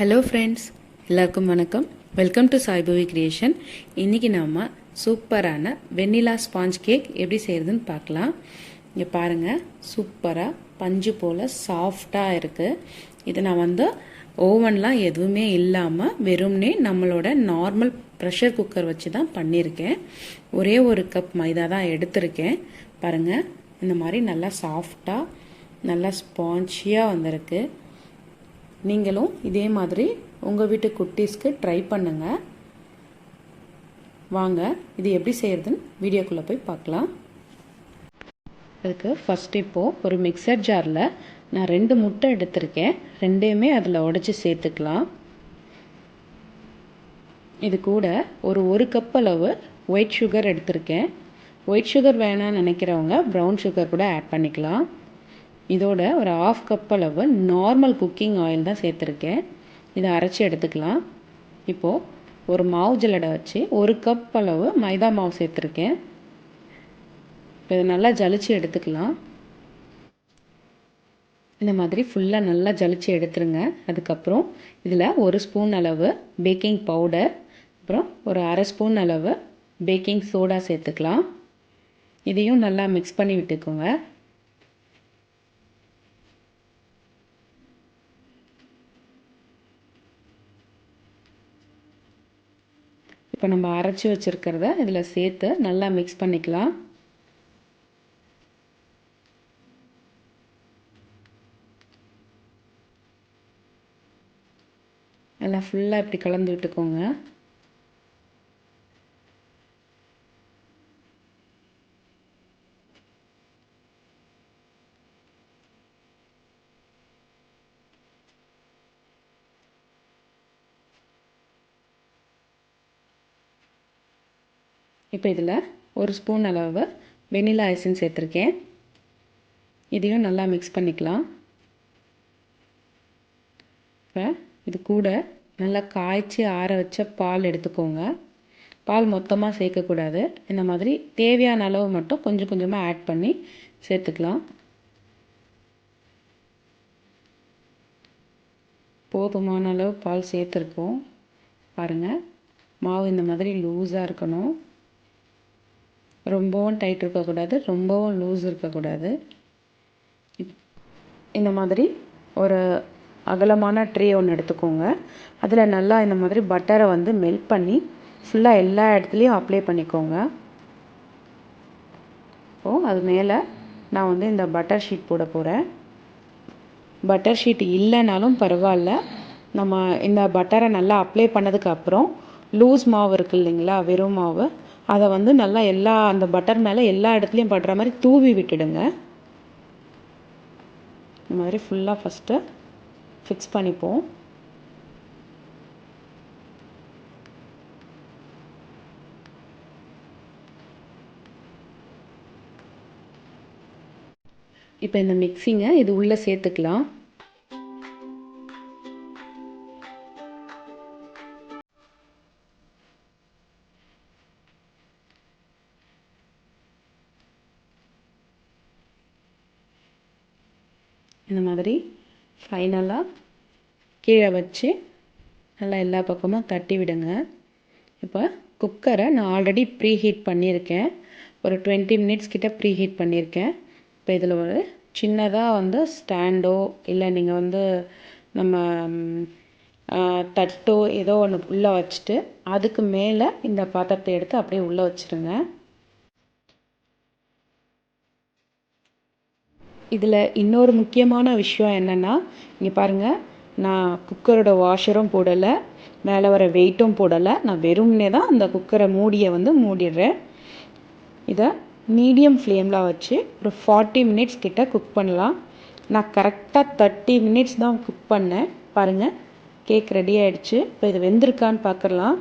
Hello friends எல்லாருக்கும் வணக்கம். Welcome to சாய்பவி creation இன்றைக்கி நாம் சூப்பரான வெண்ணிலா ஸ்பாஞ்ச் கேக் எப்படி செய்கிறதுன்னு பார்க்கலாம். இங்கே பாருங்கள் சூப்பராக பஞ்சு போல் சாஃப்டாக இருக்குது இதை நான் வந்து ஓவன்லாம் எதுவுமே இல்லாமல் வெறும்னே நம்மளோட நார்மல் ப்ரெஷர் குக்கர் வச்சு தான் பண்ணியிருக்கேன். ஒரே ஒரு கப் மைதா தான் எடுத்திருக்கேன். பாருங்கள் இந்த மாதிரி நல்லா சாஃப்டாக நல்லா ஸ்பாஞ்சியாக வந்திருக்கு. நீங்களும் இதே மாதிரி உங்கள் வீட்டு குட்டீஸ்க்கு ட்ரை பண்ணுங்கள் வாங்க இது எப்படி செய்கிறதுன்னு வீடியோக்குள்ளே போய் பார்க்கலாம். அதுக்கு ஃபஸ்ட் இப்போது ஒரு மிக்சர் ஜாரில் நான் ரெண்டு முட்டை எடுத்திருக்கேன். ரெண்டையுமே அதில் உடச்சி சேர்த்துக்கலாம். இது கூட ஒரு ஒரு கப் அளவு ஒயிட் சுகர் எடுத்திருக்கேன். ஒயிட் சுகர் வேணாம்னு நினைக்கிறவங்க ப்ரௌன் சுகர் கூட ஆட் பண்ணிக்கலாம். இதோட ஒரு ஆஃப் கப் அளவு நார்மல் குக்கிங் ஆயில் தான் சேர்த்துருக்கேன். இதை அரைச்சி எடுத்துக்கலாம். இப்போது ஒரு மாவு ஜல்லடை வச்சு ஒரு கப் அளவு மைதா மாவு சேர்த்துருக்கேன். இப்போ இதை நல்லா ஜலிச்சு எடுத்துக்கலாம். இந்த மாதிரி ஃபுல்லாக நல்லா ஜலிச்சு எடுத்துருங்க. அதுக்கப்புறம் இதில் ஒரு ஸ்பூன் அளவு பேக்கிங் பவுடர் அப்புறம் ஒரு அரை ஸ்பூன் அளவு பேக்கிங் சோடா சேர்த்துக்கலாம். இதையும் நல்லா மிக்ஸ் பண்ணி விட்டுக்கோங்க. இப்போ நம்ம அரைச்சி வச்சுருக்கிறத இதில் சேர்த்து நல்லா மிக்ஸ் பண்ணிக்கலாம். நல்லா ஃபுல்லாக இப்படி கலந்து விட்டுக்கோங்க. இப்போ இதில் ஒரு ஸ்பூன் அளவு வெனிலா ஐசன் சேர்த்துருக்கேன். இதையும் நல்லா மிக்ஸ் பண்ணிக்கலாம். இப்போ இது கூட நல்லா காய்ச்சி ஆற வச்ச பால் எடுத்துக்கோங்க. பால் மொத்தமாக சேர்க்கக்கூடாது. இந்த மாதிரி தேவையான அளவு மட்டும் கொஞ்சம் கொஞ்சமாக ஆட் பண்ணி சேர்த்துக்கலாம். போதுமான அளவு பால் சேர்த்துருக்கோம். பாருங்கள் மாவு இந்த மாதிரி லூஸாக இருக்கணும். ரொம்பவும் டைட் இருக்கக்கூடாது ரொம்பவும் லூஸ் இருக்கக்கூடாது. இந்த மாதிரி ஒரு அகலமான ட்ரே ஒன்று எடுத்துக்கோங்க. அதில் நல்லா இந்த மாதிரி பட்டரை வந்து மெல்ட் பண்ணி ஃபுல்லாக எல்லா இடத்துலையும் அப்ளை பண்ணிக்கோங்க. இப்போது அது மேலே நான் வந்து இந்த பட்டர் ஷீட் போட போகிறேன் பட்டர் ஷீட் இல்லைனாலும் பரவாயில்ல. நம்ம இந்த பட்டரை நல்லா அப்ளை பண்ணதுக்கப்புறம் லூஸ் மாவு இருக்குது இல்லைங்களா வெறும் மாவு அதை வந்து நல்லா எல்லா அந்த பட்டர் மேலே எல்லா இடத்துலையும் படுற மாதிரி தூவி விட்டுடுங்க. இந்த மாதிரி ஃபுல்லாக ஃபஸ்ட்டு ஃபிக்ஸ் பண்ணிப்போம். இப்போ இந்த மிக்சிங்கை இது உள்ளே சேர்த்துக்கலாம். இந்த மாதிரி ஃபைனலாக கீழே வச்சு நல்லா எல்லா பக்கமும் தட்டி விடுங்க. இப்போ குக்கரை நான் ஆல்ரெடி ப்ரீ ஹீட் பண்ணியிருக்கேன். ஒரு டுவெண்ட்டி மினிட்ஸ் கிட்ட ப்ரீ ஹீட் பண்ணியிருக்கேன். இப்போ இதில் ஒரு சின்னதாக வந்து ஸ்டாண்டோ இல்லை நீங்கள் வந்து நம்ம தட்டோ ஏதோ ஒன்று உள்ளே வச்சுட்டு அதுக்கு மேலே இந்த பாத்திரத்தை எடுத்து அப்படியே உள்ளே வச்சுருங்க. இதில் இன்னொரு முக்கியமான விஷயம் என்னென்னா இங்கே பாருங்கள் நான் குக்கரோட வாஷரும் போடலை மேலே வர வெயிட்டும் போடலை நான் வெறும்னே தான் அந்த குக்கரை மூடியை வந்து மூடிடுறேன். இதை மீடியம் ஃப்ளேமில் வச்சு ஒரு ஃபார்ட்டி மினிட்ஸ் கிட்ட குக் பண்ணலாம். நான் கரெக்டாக தேர்ட்டி மினிட்ஸ் தான் குக் பண்ணேன். பாருங்கள் கேக் ரெடி ஆகிடுச்சு இப்போ இது வெந்திருக்கான்னு பார்க்கலாம்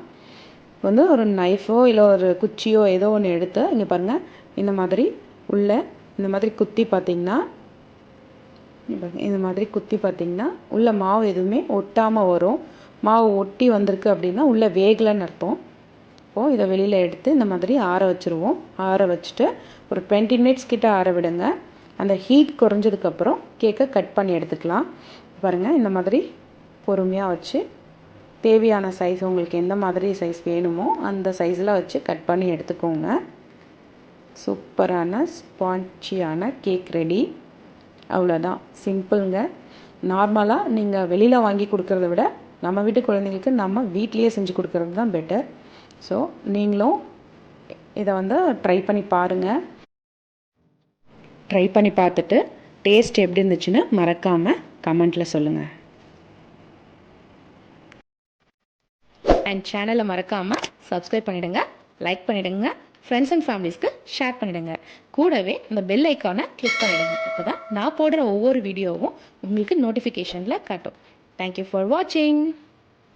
வந்து ஒரு நைஃபோ இல்லை ஒரு குச்சியோ ஏதோ ஒன்று எடுத்து இங்கே பாருங்கள் இந்த மாதிரி உள்ளே இந்த மாதிரி குத்தி பார்த்திங்கன்னா இந்த மாதிரி குத்தி பார்த்திங்கன்னா உள்ளே மாவு எதுவுமே ஒட்டாமல் வரும். மாவு ஒட்டி வந்திருக்கு அப்படின்னா உள்ளே வேகலைன்னு அர்த்தம். இப்போது இதை வெளியில் எடுத்து இந்த மாதிரி ஆற வச்சுருவோம். ஆற வச்சுட்டு ஒரு டுவெண்ட்டி மினிட்ஸ் கிட்ட ஆற விடுங்க. அந்த ஹீட் குறைஞ்சதுக்கப்புறம் கேக்கை கட் பண்ணி எடுத்துக்கலாம். பாருங்கள் இந்த மாதிரி பொறுமையாக வச்சு தேவையான சைஸ் உங்களுக்கு எந்த மாதிரி சைஸ் வேணுமோ அந்த சைஸில் வச்சு கட் பண்ணி எடுத்துக்கோங்க. சூப்பரான ஸ்பான்ச்சியான கேக் ரெடி அவ்வளோதான் சிம்பிளுங்க நார்மலாக நீங்கள் வெளியில் வாங்கி கொடுக்குறத விட நம்ம வீட்டு குழந்தைங்களுக்கு நம்ம வீட்லேயே செஞ்சு கொடுக்குறது தான் பெட்டர் ஸோ நீங்களும் இதை வந்து ட்ரை பண்ணி பாருங்கள் ட்ரை பண்ணி பார்த்துட்டு டேஸ்ட் எப்படி இருந்துச்சுன்னு மறக்காமல் கமெண்ட்டில் சொல்லுங்கள் அண்ட் சேனலை மறக்காமல் சப்ஸ்கிரைப் பண்ணிவிடுங்க லைக் பண்ணிவிடுங்க ஃப்ரெண்ட்ஸ் அண்ட் ஃபேமிலிஸ்க்கு ஷேர் பண்ணிவிடுங்க கூடவே இந்த பெல் ஐக்கானை கிளிக் பண்ணிவிடுங்க அப்போ தான் நான் போடுற ஒவ்வொரு வீடியோவும் உங்களுக்கு நோட்டிஃபிகேஷனில் காட்டும். தேங்க்யூ ஃபார் வாட்சிங்